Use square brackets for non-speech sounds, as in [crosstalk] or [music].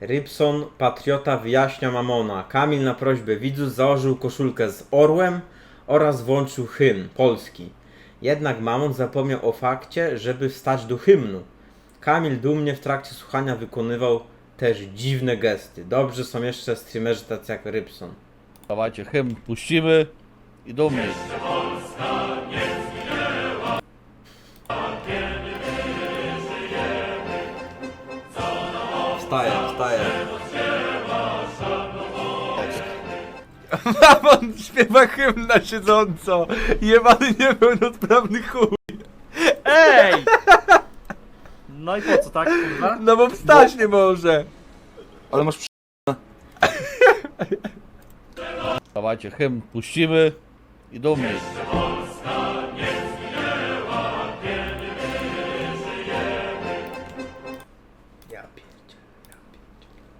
Rybson, patriota, wyjaśnia Mamona. Kamil na prośbę widzów założył koszulkę z orłem oraz włączył hymn polski. Jednak Mamon zapomniał o fakcie, żeby wstać do hymnu. Kamil dumnie w trakcie słuchania wykonywał też dziwne gesty. Dobrze są jeszcze streamerzy tacy jak Rybson. Dawajcie, hymn puścimy i dumnie. Wstaję, wstaję. [laughs] Mamon śpiewa hymn na siedząco. Jebany niepełnosprawny chuj. Ej! No i po co, tak, kurwa? No bo wstać nie może. Ale masz przy... Dawajcie, hymn puścimy i dumnie.